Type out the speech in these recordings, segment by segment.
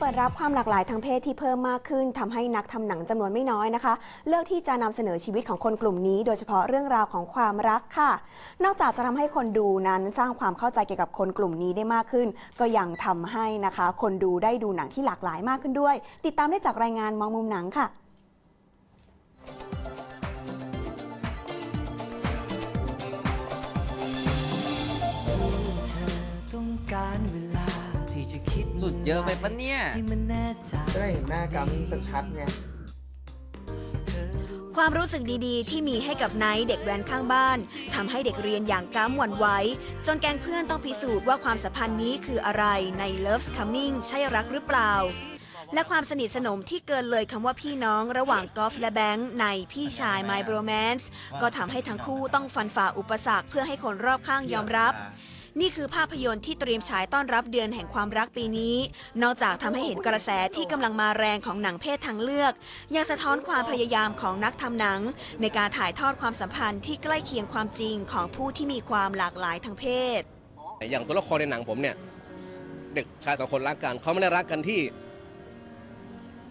เปิดรับความหลากหลายทางเพศที่เพิ่มมากขึ้นทำให้นักทำหนังจำนวนไม่น้อยนะคะ เลือกที่จะนำเสนอชีวิตของคนกลุ่มนี้ โดยเฉพาะเรื่องราวของความรักค่ะ นอกจากจะทำให้คนดูนั้นสร้างความเข้าใจเกี่ยวกับคนกลุ่มนี้ได้มากขึ้น ก็ยังทำให้นะคะ คนดูได้ดูหนังที่หลากหลายมากขึ้นด้วย ติดตามได้จากรายงานมองมุมหนังค่ะ เยอะไปปะเนี่ยให้มันแน่ใจจะได้เห็นหน้ากัมชัดๆไงความรู้สึกดีๆ ที่มีให้กับไนท์เด็กแว้นข้างบ้านทำให้เด็กเรียนอย่างก้ามหวั่นไหวจนแกงเพื่อนต้องพิสูจน์ว่าความสัมพันธ์นี้คืออะไรใน Love's Coming ใช่รักหรือเปล่า และความสนิทสนมที่เกินเลยคำว่าพี่น้องระหว่างกอล์ฟและแบงค์ในพี่ชาย My Bromance ก็ทำให้ทั้งคู่ต้องฟันฝ่าอุปสรรคเพื่อให้คนรอบข้างยอมรับ นี่คือภาพยนตร์ที่เตรียมฉายต้อนรับเดือนแห่งความรักปีนี้ นอกจากทำให้เห็นกระแสที่กำลังมาแรงของหนังเพศทางเลือก ยังสะท้อนความพยายามของนักทำหนัง ในการถ่ายทอดความสัมพันธ์ที่ใกล้เคียงความจริงของผู้ที่มีความหลากหลายทางเพศ อย่างตัวละครในหนังผมเนี่ยเด็กชายสองคนรักกันเขาไม่ได้รักกันที่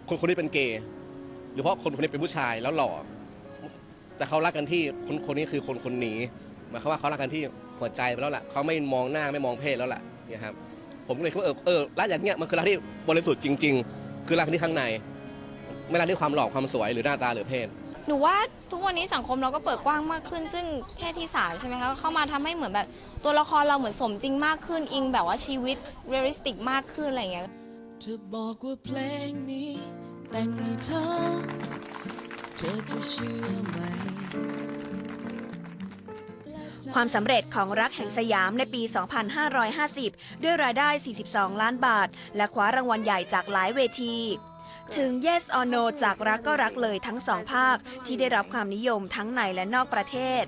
คนคนนี้เป็นเกย์หรือเพราะคนคนนี้เป็นผู้ชายแล้วหล่อแต่เขารักกันที่คนคนนี้คือคนคนนี้ หมายความว่าเขารักกันที่หัวใจไปแล้วแหละเขาไม่มองหน้าไม่มองเพศแล้วแหละเนี่ยครับผมก็เลยคิดว่าเออเออรักอย่างเงี้ยมันคือรักที่บริสุทธิ์จริง ๆ คือรักที่ข้างใน ไม่รักที่ความหล่อความสวยหรือหน้าตาหรือเพศ หนูว่าทุกวันนี้สังคมเราก็เปิดกว้างมากขึ้น ซึ่งเพศที่สามใช่ไหมคะก็เข้ามาทำให้เหมือนแบบตัวละครเราเหมือนสมจริงมากขึ้นอิงแบบว่าชีวิตเรียลลิสติกมากขึ้นอะไรอย่างเงี้ย เธอบอกว่าเพลงนี้แต่งให้เธอ เธอจะเชื่อไหม ความสำเร็จของรักแห่งสยามในปี 2550 ด้วยรายได้ 42 ล้านบาท และคว้ารางวัลใหญ่จากหลายเวทีถึง Yes or No จากรักก็รักเลยทั้งสองภาค ที่ได้รับความนิยมทั้งในและนอกประเทศ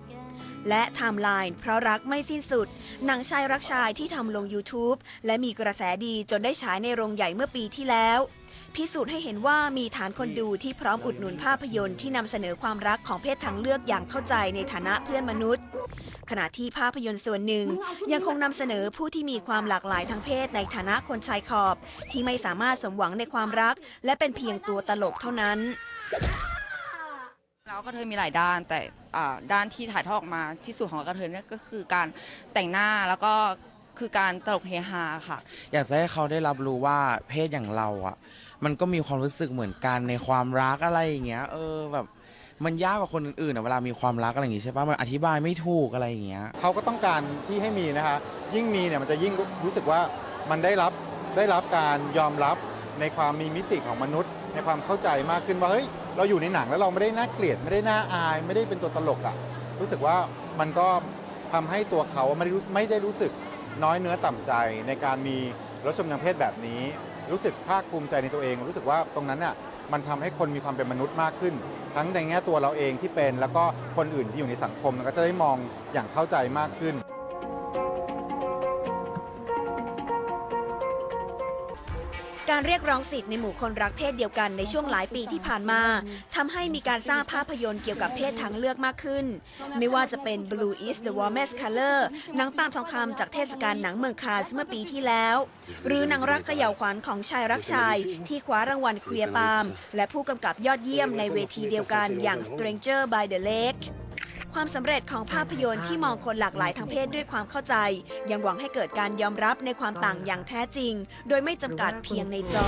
และไทม์ไลน์เพราะรักไม่สิ้นสุด หนังชายรักชายที่ทำลง YouTube และมีกระแสดีจนได้ฉายในโรงใหญ่เมื่อปีที่แล้ว พิสูจน์ให้เห็นว่ามีฐานคนดูที่พร้อมอุดหนุนภาพยนตร์ที่นำเสนอความรักของเพศทางเลือกอย่างเข้าใจในฐานะเพื่อนมนุษย์ ขณะที่ภาพยนตร์ส่วนหนึ่ง ยังคงนำเสนอผู้ที่มีความหลากหลายทางเพศในฐานะคนชายขอบ ที่ไม่สามารถสมหวังในความรัก และเป็นเพียงตัวตลกเท่านั้นแล้วก็เธอมีหลายด้านแต่อ่าด้านที่ถ่ายทอดออกมาที่สุดของกระเทยเนี่ยก็คือการแต่งหน้าแล้วก็คือการตลกเฮฮาค่ะ อยากจะให้เขาได้รับรู้ว่าเพศอย่างเราอะ มันก็มีความรู้สึกเหมือนกันในความรักอะไรอย่างเงี้ย เออแบบ มันยากกว่าคนอื่นๆอะเวลามีความรักอะไรอย่างงี้ใช่ปะมันอธิบายไม่ถูกอะไรอย่างเงี้ย เขาก็ต้องการที่ให้มีนะคะ ยิ่งมีเนี่ยมันจะยิ่งรู้สึกว่ามันได้รับได้รับการยอมรับในความมีมิติของมนุษย์ ในความเข้าใจมากขึ้นว่าเฮ้ยเราอยู่ในหนังแล้วเราไม่ได้น่าเกลียดไม่ได้น่าอาย ไม่ได้เป็นตัวตลกอะ่ะรู้สึกว่ามันก็ทำให้ตัวเขาไม่ได้รู้ไม่ได้รู้สึกน้อยเนื้อต่ำใจในการมีรสชมทางเพศแบบนี้ รู้สึกภาคภูมิใจในตัวเอง รู้สึกว่าตรงนั้นน่ะ มันทำให้คนมีความเป็นมนุษย์มากขึ้น ทั้งในแง่ตัวเราเองที่เป็น แล้วก็คนอื่นที่อยู่ในสังคมก็จะได้มองอย่างเข้าใจมากขึ้น การเรียกร้องสิทธิ์ในหมู่คนรักเพศเดียวกันในช่วงหลายปีที่ผ่านมาทำให้มีการสร้างภาพยนตร์เกี่ยวกับเพศทางเลือกมากขึ้น ไม่ว่าจะเป็น Blue is the warmest color หนังปามทองคำจากเทศกาลหนังเมืองคานส์เมื่อปีที่แล้ว หรือหนังรักเขย่าวขวัญของชายรักชาย ที่คว้ารางวัลเคลียร์ปาล์มและผู้กำกับยอดเยี่ยมในเวทีเดียวกันอย่าง Stranger by the Lake ความสำเร็จของภาพยนตร์ที่มองคนหลากหลายทางเพศด้วยความเข้าใจ ยังหวังให้เกิดการยอมรับในความต่างอย่างแท้จริง โดยไม่จำกัดเพียงในจอ